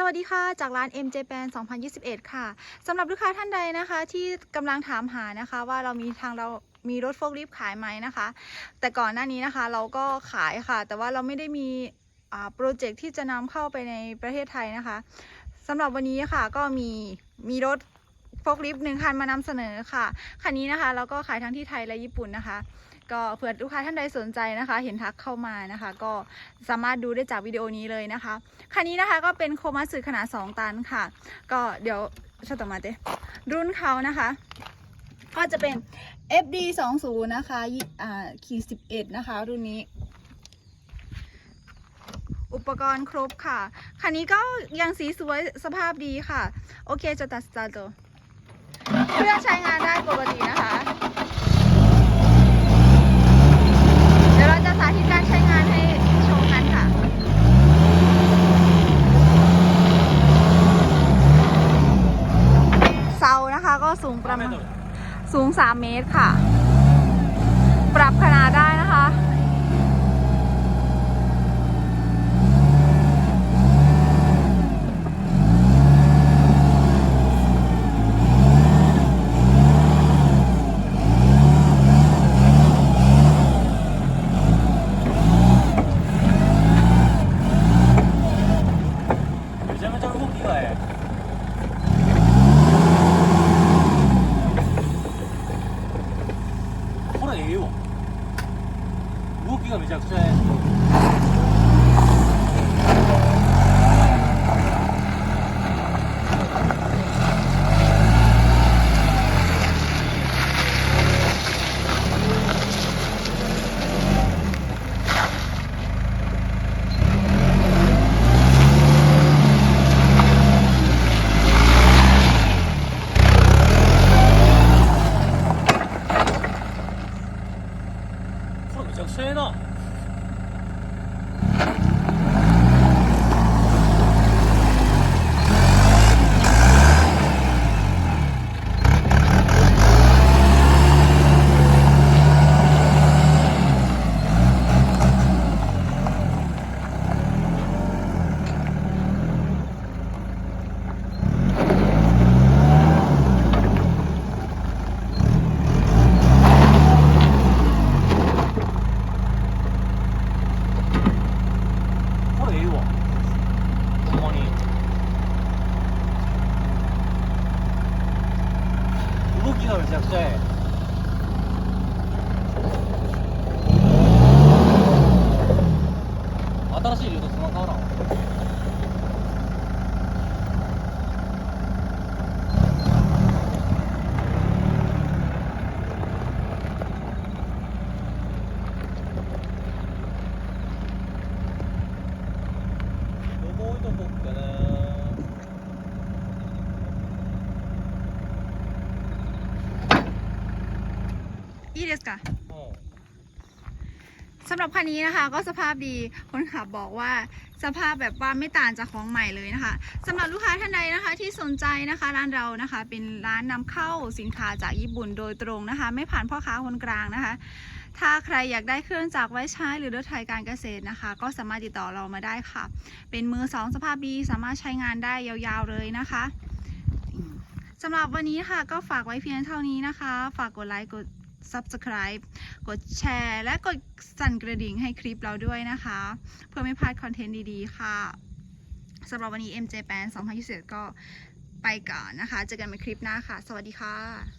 สวัสดีค่ะ จากร้าน MJ Pan 2021 ค่ะสำหรับลูกค้าท่านใดนะคะ ที่กำลังถามหานะคะว่าเรามีทางเรามีรถโฟล์คลิฟต์ขายไหมนะคะ แต่ก่อนหน้านี้นะคะเราก็ขายค่ะ แต่ว่าเราไม่ได้มีอ่าโปรเจกต์ที่จะนำเข้าไปในประเทศไทยนะคะสำหรับวันนี้ค่ะก็มีมีรถ ฟล์คลิฟต์หนึ่งคันมานำเสนอค่ะ คันนี้นะคะเราก็ขายทั้งที่ไทยและญี่ปุ่นนะคะ ก็เผื่อลูกค้าท่านใดสนใจนะคะ เห็นทักเข้ามานะคะ ก็สามารถดูได้จากวิดีโอนี้เลยนะคะ คันนี้นะคะก็เป็นโคมัสึขนาด 2 ตันค่ะ ก็เดี๋ยวชต่อมาเตรุ่นเขานะคะ ก็จะเป็น FD 2 0นะคะยี่อ่าขีด11 นะคะ รุ่นนี้อุปกรณ์ครบค่ะ คันนี้ก็ยังสีสวยสภาพดีค่ะ โอเคจะตัดสตาร์ทตัว เครื่องใช้งานได้ปกตินะคะ เดี๋ยวเราจะสาธิตการใช้งานให้ชมกันค่ะ เสานะคะก็สูงประมาณสูง 3 เมตรค่ะ がめちゃくちゃ動きがめちゃくちゃいい。新しいルートつまんかな。いいですかうんสำหรับคันนี้นะคะ ก็สภาพดีคนขับบอกว่าสภาพแบบว่าไม่ต่างจากของใหม่เลยนะคะสำหรับลูกค้าท่านใดนะคะ ที่สนใจนะคะ ร้านเรานะคะ เป็นร้านนำเข้าสินค้าจากญี่ปุ่นโดยตรงนะคะ ไม่ผ่านพ่อค้าคนกลางนะคะ ถ้าใครอยากได้เครื่องจักรไว้ใช้หรือรถไถการเกษตรนะคะ ก็สามารถติดต่อเรามาได้ค่ะ เป็นมือสองสภาพดีสามารถใช้งานได้ยาวๆเลยนะคะอืมสำหรับวันนี้ค่ะ ก็ฝากไว้เพียงเท่านี้นะคะ ฝากกดไลค์กด subscribe กดแชร์ และกดสั่นกระดิ่งให้คลิปเราด้วยนะคะ เพื่อไม่พลาดคอนเทนต์ดีๆ ค่ะสำหรับวันนี้ MJ Pan 2021ก็ไปก่อนนะคะ เจอกันในคลิปหน้าค่ะ สวัสดีค่ะ